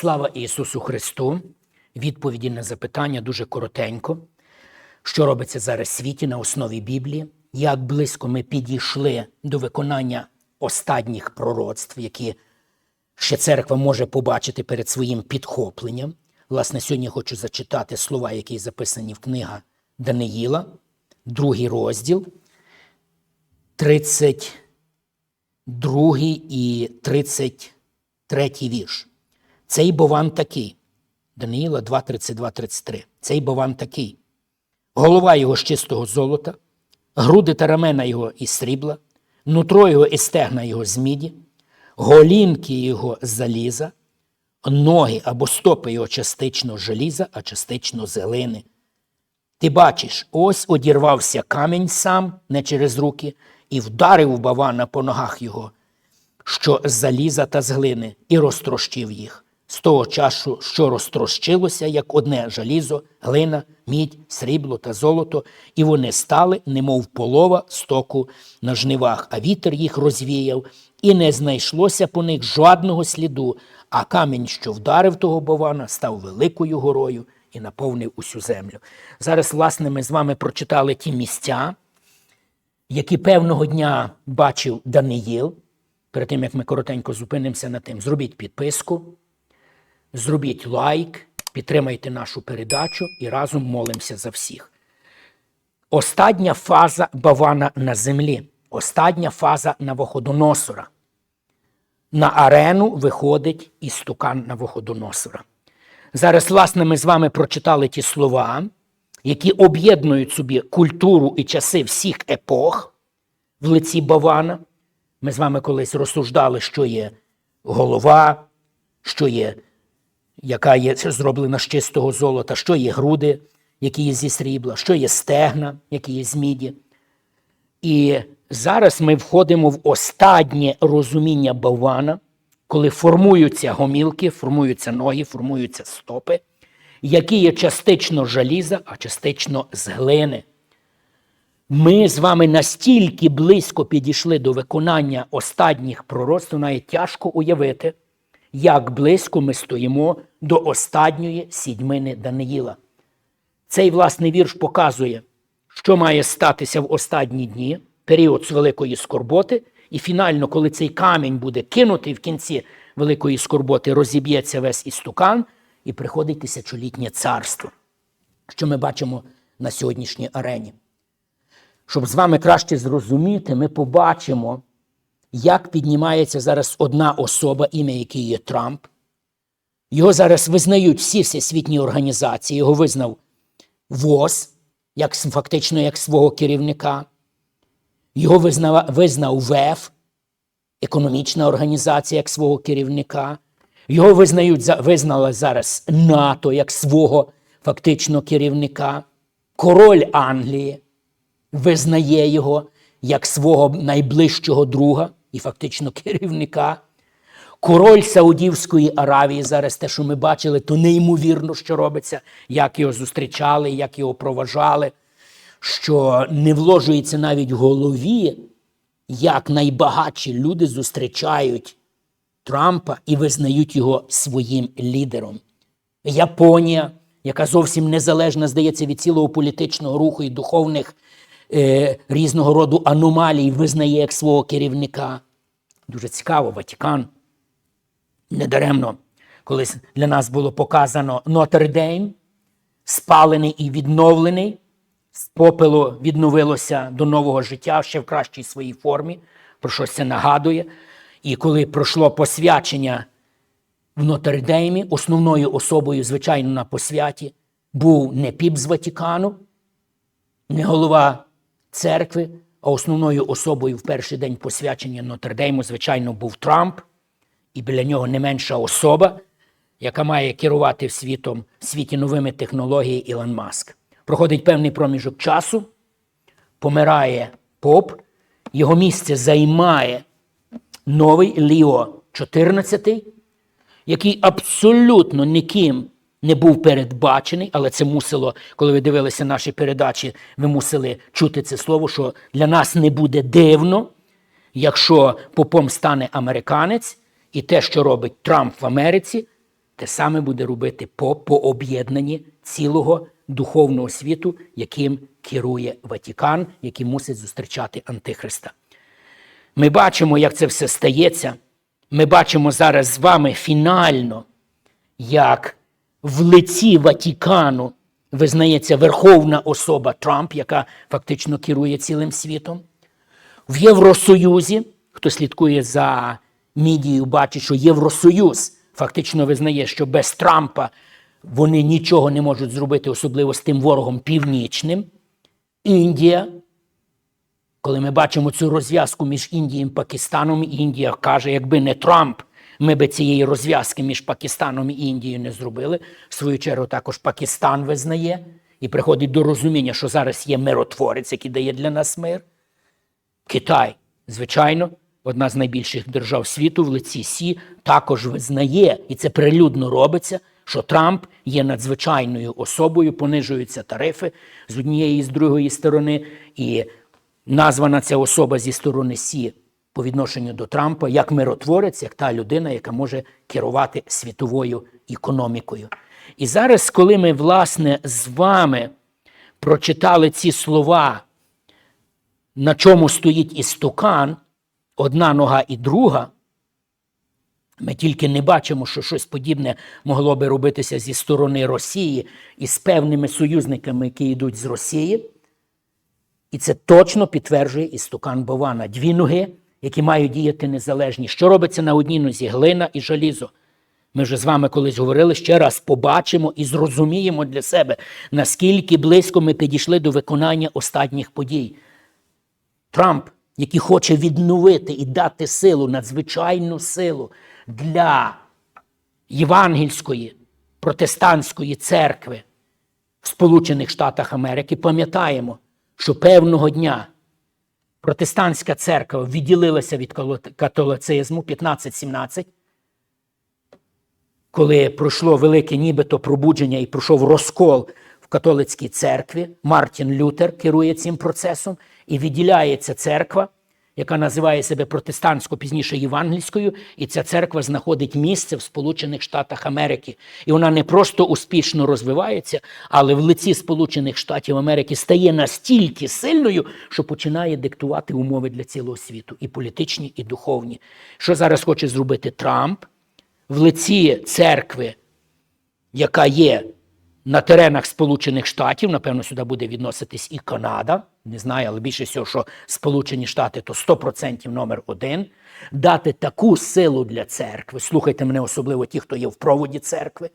Слава Ісусу Христу! Відповіді на запитання дуже коротенько. Що робиться зараз в світі на основі Біблії? Як близько ми підійшли до виконання останніх пророцтв, які ще церква може побачити перед своїм підхопленням? Власне, сьогодні хочу зачитати слова, які записані в книга Даниїла, другий розділ, 32 і 33 вірш. Цей бо вам такий. Даниїла 2, 32, 33. Цей бо вам такий. Голова його з чистого золота, груди та рамена його із срібла, нутро його і стегна його з міді, голінки його з заліза, ноги або стопи його частично желіза, а частично з глини. Ти бачиш, ось одірвався камінь сам, не через руки, і вдарив бавана по ногах його, що з заліза та з глини, і розтрощив їх. З того часу, що розтрощилося, як одне желізо, глина, мідь, срібло та золото, і вони стали, немов полова стоку на жнивах, а вітер їх розвіяв, і не знайшлося по них жодного сліду, а камінь, що вдарив того бована, став великою горою і наповнив усю землю. Зараз, власне, ми з вами прочитали ті місця, які певного дня бачив Даниїл. Перед тим, як ми коротенько зупинимося на тим, зробіть підписку, зробіть лайк, підтримайте нашу передачу і разом молимося за всіх. Остання фаза Бавана на землі, остання фаза Навуходоносора. На арену виходить істукан Навуходоносора. Зараз, власне, ми з вами прочитали ті слова, які об'єднують собі культуру і часи всіх епох в лиці Бавана. Ми з вами колись розсуждали, що є голова, що є, яка є зроблена з чистого золота, що є груди, які є зі срібла, що є стегна, які є з міді. І зараз ми входимо в останнє розуміння Бавана, коли формуються гомілки, формуються ноги, формуються стопи, які є частично жаліза, а частично з глини. Ми з вами настільки близько підійшли до виконання останніх пророцтв, навіть тяжко уявити, як близько ми стоїмо до останньої сідьмини Даниїла. Цей власний вірш показує, що має статися в останні дні, період з великої скорботи, і фінально, коли цей камінь буде кинутий в кінці великої скорботи, розіб'ється весь істукан, і приходить тисячолітнє царство, що ми бачимо на сьогоднішній арені. Щоб з вами краще зрозуміти, ми побачимо, як піднімається зараз одна особа, ім'я якої є Трамп. Його зараз визнають всі всесвітні організації, його визнав ВОЗ, як фактично як свого керівника. Його визнав, визнав ВЕФ, економічна організація як свого керівника. Його визнають, визнала зараз НАТО як свого фактично керівника. Король Англії визнає його як свого найближчого друга і фактично керівника. Король Саудівської Аравії, зараз те, що ми бачили, то неймовірно, що робиться, як його зустрічали, як його проважали, що не вложується навіть голові, як найбагатші люди зустрічають Трампа і визнають його своїм лідером. Японія, яка зовсім незалежна, здається, від цілого політичного руху і духовних е, різного роду аномалій, визнає як свого керівника. Дуже цікаво, Ватикан. Недаремно, колись для нас було показано Нотр-Дейм, спалений і відновлений, з попелу відновилося до нового життя ще в кращій своїй формі, про що це нагадує. І коли пройшло посвячення в Нотр-Деймі, основною особою, звичайно, на посвяті, був не піп з Ватикану, не голова церкви, а основною особою в перший день посвячення Нотр-Дейму, звичайно, був Трамп, і біля нього не менша особа, яка має керувати світом, в світі новими технологіями Ілон Маск. Проходить певний проміжок часу, помирає поп, його місце займає новий Ліо XIV, який абсолютно ніким не був передбачений, але це мусило, коли ви дивилися наші передачі, ви мусили чути це слово, що для нас не буде дивно, якщо попом стане американець, і те, що робить Трамп в Америці, те саме буде робити по, по об'єднанні цілого духовного світу, яким керує Ватікан, який мусить зустрічати Антихриста. Ми бачимо, як це все стається. Ми бачимо зараз з вами фінально, як в лиці Ватікану визнається верховна особа Трамп, яка фактично керує цілим світом. В Євросоюзі, хто слідкує за мідією, бачить, що Євросоюз фактично визнає, що без Трампа вони нічого не можуть зробити, особливо з тим ворогом північним. Індія, коли ми бачимо цю розв'язку між Індією і Пакистаном, Індія каже, якби не Трамп, ми би цієї розв'язки між Пакистаном і Індією не зробили. В свою чергу також Пакистан визнає і приходить до розуміння, що зараз є миротворець, який дає для нас мир. Китай, звичайно, одна з найбільших держав світу в лиці Сі, також визнає, і це прилюдно робиться, що Трамп є надзвичайною особою, понижуються тарифи з однієї і з другої сторони, і названа ця особа зі сторони Сі по відношенню до Трампа як миротворець, як та людина, яка може керувати світовою економікою. І зараз, коли ми, власне, з вами прочитали ці слова на чому стоїть істукан, одна нога і друга, ми тільки не бачимо, що щось подібне могло би робитися зі сторони Росії і з певними союзниками, які йдуть з Росії. І це точно підтверджує істукан Бована. Дві ноги, які мають діяти незалежні. Що робиться на одній нозі? Глина і желізо. Ми вже з вами колись говорили, ще раз побачимо і зрозуміємо для себе, наскільки близько ми підійшли до виконання останніх подій. Трамп, який хоче відновити і дати силу, надзвичайну силу для євангельської протестантської церкви в Сполучених Штатах Америки, пам'ятаємо, що певного дня протестантська церква відділилася від католицизму 15-17, коли пройшло велике нібито пробудження і пройшов розкол в католицькій церкві, Мартін Лютер керує цим процесом і відділяється церква, яка називає себе протестантсько пізніше євангельською, і ця церква знаходить місце в Сполучених Штатах Америки. І вона не просто успішно розвивається, але в лиці Сполучених Штатів Америки стає настільки сильною, що починає диктувати умови для цілого світу, і політичні, і духовні. Що зараз хоче зробити Трамп в лиці церкви, яка є на теренах Сполучених Штатів, напевно, сюди буде відноситись і Канада. Не знаю, але більше всього, що Сполучені Штати то 100% номер один. Дати таку силу для церкви. Слухайте мене, особливо ті, хто є в проводі церкви,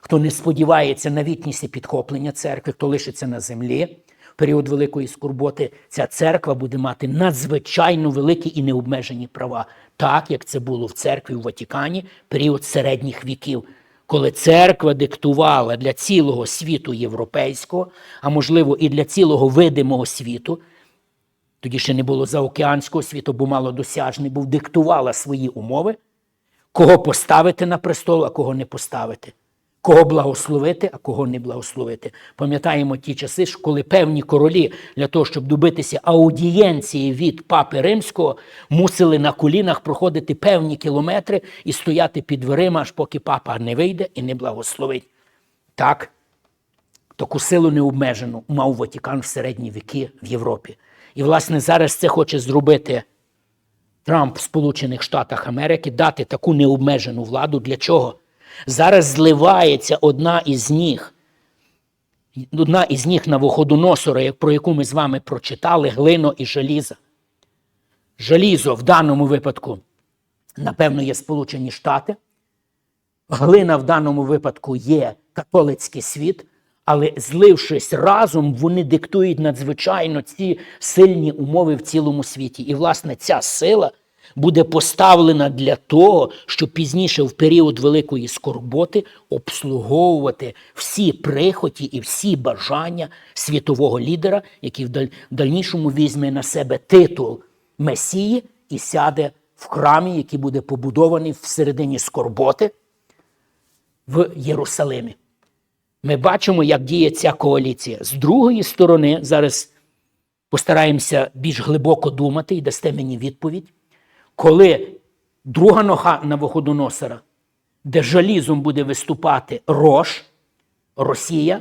хто не сподівається на вітність і підхоплення церкви, хто лишиться на землі період великої скорботи. Ця церква буде мати надзвичайно великі і необмежені права, так як це було в церкві в Ватикані період середніх віків коли церква диктувала для цілого світу європейського, а можливо і для цілого видимого світу, тоді ще не було заокеанського світу, бо малодосяжний був, диктувала свої умови, кого поставити на престол, а кого не поставити. Кого благословити, а кого не благословити. Пам'ятаємо ті часи, коли певні королі для того, щоб добитися аудієнції від папи римського, мусили на колінах проходити певні кілометри і стояти під дверима, аж поки папа не вийде і не благословить. Так, таку силу необмежену мав Ватікан в середні віки в Європі. І, власне, зараз це хоче зробити Трамп в Сполучених Штатах Америки, дати таку необмежену владу. Для чого? Зараз зливається одна із них, одна із них на Навуходоносора, про яку ми з вами прочитали, глино і желізо. Желізо в даному випадку, напевно, є Сполучені Штати. Глина в даному випадку є католицький світ, але злившись разом, вони диктують надзвичайно ці сильні умови в цілому світі. І, власне, ця сила буде поставлена для того, щоб пізніше, в період великої скорботи, обслуговувати всі прихоті і всі бажання світового лідера, який в дальнішому візьме на себе титул Месії і сяде в храмі, який буде побудований всередині скорботи в Єрусалимі. Ми бачимо, як діє ця коаліція. З другої сторони, зараз постараємося більш глибоко думати і дасте мені відповідь коли друга нога Навуходоносора де жалізом буде виступати Рош, Росія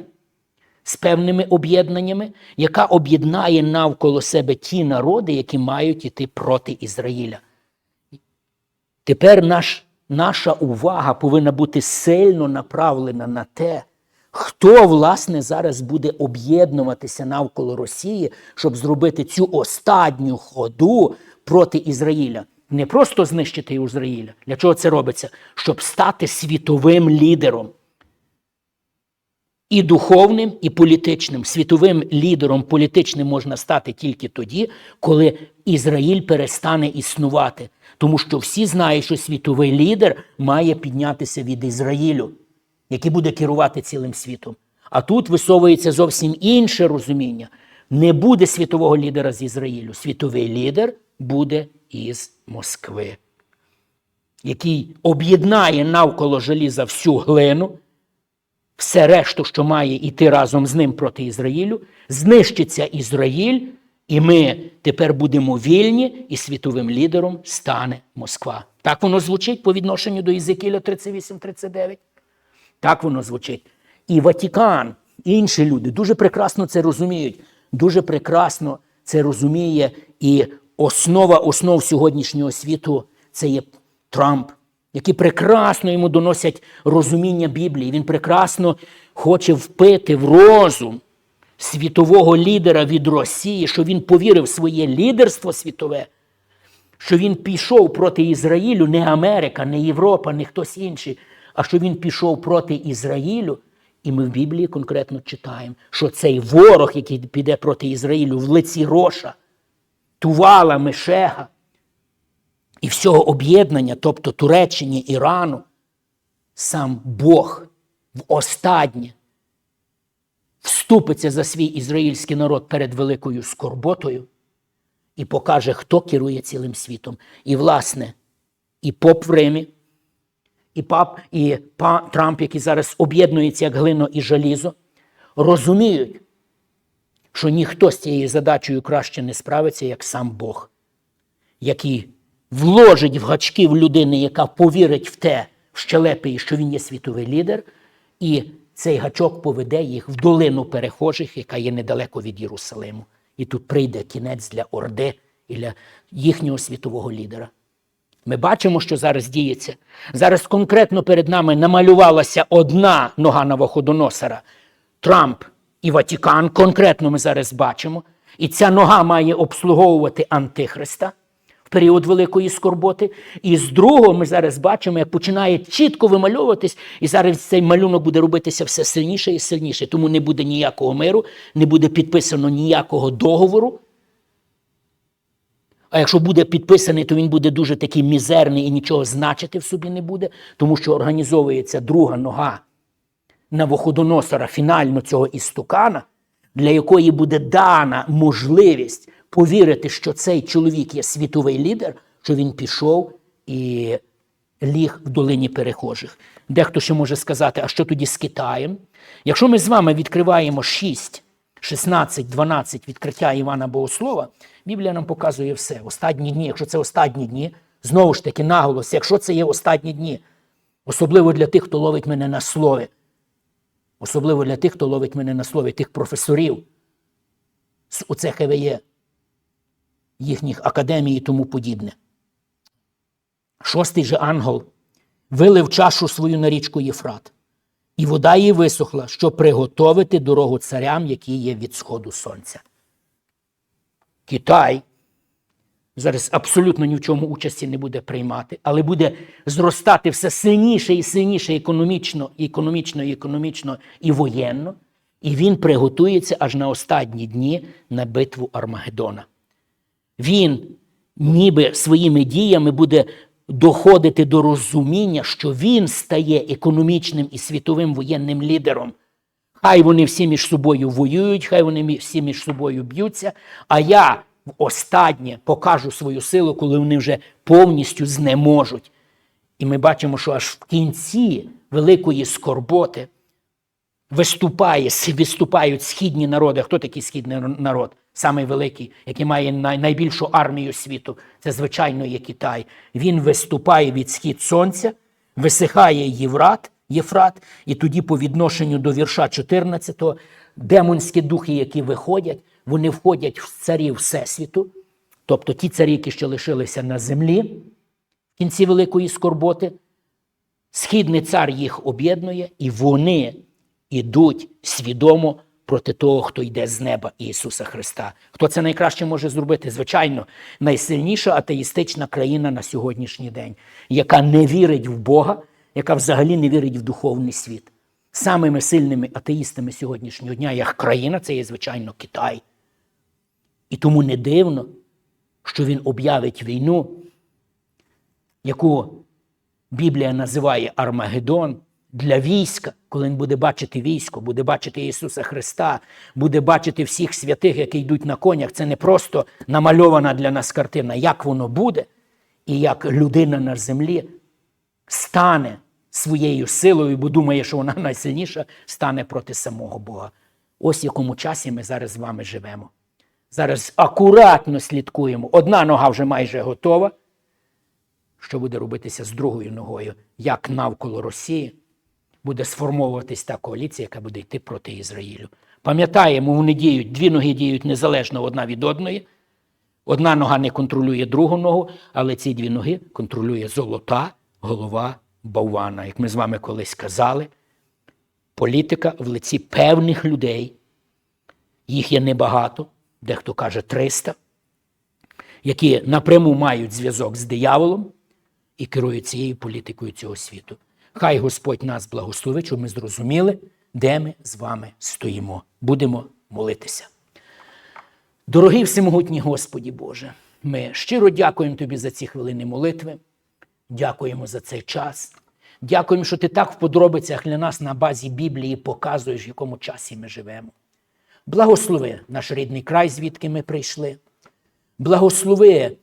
з певними об'єднаннями, яка об'єднає навколо себе ті народи, які мають іти проти Ізраїля. Тепер наш, наша увага повинна бути сильно направлена на те, хто, власне, зараз буде об'єднуватися навколо Росії, щоб зробити цю останню ходу проти Ізраїля. Не просто знищити Ізраїля. Для чого це робиться? Щоб стати світовим лідером. І духовним, і політичним. Світовим лідером політичним можна стати тільки тоді, коли Ізраїль перестане існувати. Тому що всі знають, що світовий лідер має піднятися від Ізраїлю, який буде керувати цілим світом. А тут висовується зовсім інше розуміння. Не буде світового лідера з Ізраїлю. Світовий лідер буде із Москви, який об'єднає навколо желіза всю глину все решту, що має йти разом з ним проти Ізраїлю, знищиться Ізраїль, і ми тепер будемо вільні, і світовим лідером стане Москва. Так воно звучить по відношенню до Єзекіля 38-39. Так воно звучить. І Ватікан, і інші люди дуже прекрасно це розуміють. Дуже прекрасно це розуміє. І основа основ сьогоднішнього світу це є Трамп, які прекрасно йому доносять розуміння Біблії. Він прекрасно хоче впити в розум світового лідера від Росії, що він повірив в своє лідерство світове, що він пішов проти Ізраїлю, не Америка, не Європа, не хтось інший, а що він пішов проти Ізраїлю. І ми в Біблії конкретно читаємо, що цей ворог, який піде проти Ізраїлю в лиці Роша, Тувала, Мешега, і всього об'єднання, тобто Туреччині, Ірану, сам Бог в останнє вступиться за свій ізраїльський народ перед великою скорботою і покаже, хто керує цілим світом. І, власне, і поп в Римі, і пап, і па, Трамп, який зараз об'єднується як глино і желізо, розуміють, що ніхто з цією задачею краще не справиться, як сам Бог, який вложить в гачки в людини, яка повірить в те, в щелепі, що він є світовий лідер, і цей гачок поведе їх в долину перехожих, яка є недалеко від Єрусалиму. І тут прийде кінець для Орди і для їхнього світового лідера. Ми бачимо, що зараз діється. Зараз конкретно перед нами намалювалася одна нога Новоходоносора – Трамп і Ватікан. Конкретно ми зараз бачимо. І ця нога має обслуговувати Антихриста в період великої скорботи. І з другого ми зараз бачимо, як починає чітко вимальовуватись, і зараз цей малюнок буде робитися все сильніше і сильніше. Тому не буде ніякого миру, не буде підписано ніякого договору. А якщо буде підписаний, то він буде дуже такий мізерний і нічого значити в собі не буде, тому що організовується друга нога Навуходоносора, фінально цього істукана, для якої буде дана можливість повірити, що цей чоловік є світовий лідер, що він пішов і ліг в долині перехожих. Дехто ще може сказати, а що тоді з Китаєм? Якщо ми з вами відкриваємо 6, 16, 12 відкриття Івана Богослова, Біблія нам показує все. Останні дні, якщо це останні дні, знову ж таки наголос, якщо це є останні дні, особливо для тих, хто ловить мене на слові, особливо для тих, хто ловить мене на слові, тих професорів з УЦХВЄ, їхніх академій і тому подібне. Шостий же ангел вилив чашу свою на річку Єфрат, і вода її висохла, щоб приготовити дорогу царям, які є від сходу сонця. Китай зараз абсолютно ні в чому участі не буде приймати, але буде зростати все сильніше і сильніше економічно, економічно, і економічно, і воєнно. І він приготується аж на останні дні на битву Армагеддона. Він ніби своїми діями буде доходити до розуміння, що він стає економічним і світовим воєнним лідером. Хай вони всі між собою воюють, хай вони всі між собою б'ються, а я останнє покажу свою силу, коли вони вже повністю знеможуть. І ми бачимо, що аж в кінці великої скорботи виступає, виступають східні народи. Хто такий східний народ? Самий великий, який має найбільшу армію світу, це, звичайно, є Китай. Він виступає від схід сонця, висихає Єврат, Єфрат, і тоді по відношенню до вірша 14 демонські духи, які виходять, вони входять в царів Всесвіту, тобто ті царі, які ще лишилися на землі в кінці Великої скорботи, Східний цар їх об'єднує, і вони йдуть свідомо проти того, хто йде з неба Ісуса Христа. Хто це найкраще може зробити? Звичайно, найсильніша атеїстична країна на сьогоднішній день, яка не вірить в Бога, яка взагалі не вірить в духовний світ. Самими сильними атеїстами сьогоднішнього дня, як країна, це є, звичайно, Китай. І тому не дивно, що він об'явить війну, яку Біблія називає Армагеддон для війська, коли він буде бачити військо, буде бачити Ісуса Христа, буде бачити всіх святих, які йдуть на конях. Це не просто намальована для нас картина, як воно буде, і як людина на землі стане своєю силою, бо думає, що вона найсильніша, стане проти самого Бога. Ось в якому часі ми зараз з вами живемо. Зараз акуратно слідкуємо. Одна нога вже майже готова що буде робитися з другою ногою, як навколо Росії буде сформовуватись та коаліція, яка буде йти проти Ізраїлю. Пам'ятаємо, вони діють, дві ноги діють незалежно одна від одної. Одна нога не контролює другу ногу, але ці дві ноги контролює золота голова Баввана. Як ми з вами колись казали, політика в лиці певних людей, їх є небагато, дехто каже 300, які напряму мають зв'язок з дияволом і керують цією політикою цього світу. Хай Господь нас благословить, щоб ми зрозуміли, де ми з вами стоїмо. Будемо молитися. Дорогий всемогутній Господі Боже, ми щиро дякуємо Тобі за ці хвилини молитви. Дякуємо за цей час. Дякуємо, що ти так в подробицях для нас на базі Біблії показуєш, в якому часі ми живемо. Благослови наш рідний край, звідки ми прийшли. Благослови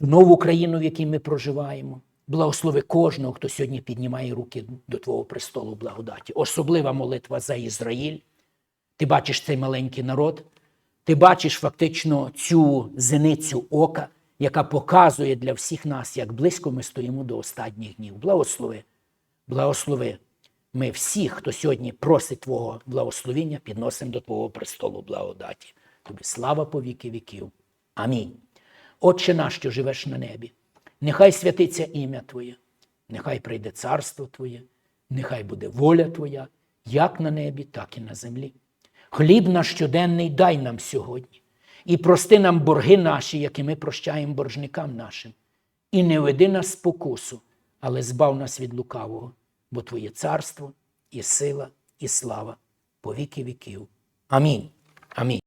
нову країну, в якій ми проживаємо. Благослови кожного, хто сьогодні піднімає руки до Твого престолу благодаті. Особлива молитва за Ізраїль. Ти бачиш цей маленький народ, ти бачиш фактично цю зеницю ока, яка показує для всіх нас, як близько ми стоїмо до останніх днів. Благослови, благослови. Ми всіх, хто сьогодні просить Твого благословіння, підносимо до Твого престолу благодаті. Тобі слава по віки віків. Амінь. Отче наш, що живеш на небі, нехай святиться ім'я Твоє, нехай прийде царство Твоє, нехай буде воля Твоя, як на небі, так і на землі. Хліб наш щоденний дай нам сьогодні, і прости нам борги наші, які ми прощаємо боржникам нашим. І не веди нас спокусу, але збав нас від лукавого, бо Твоє царство і сила, і слава по віки віків. Амінь. Амінь.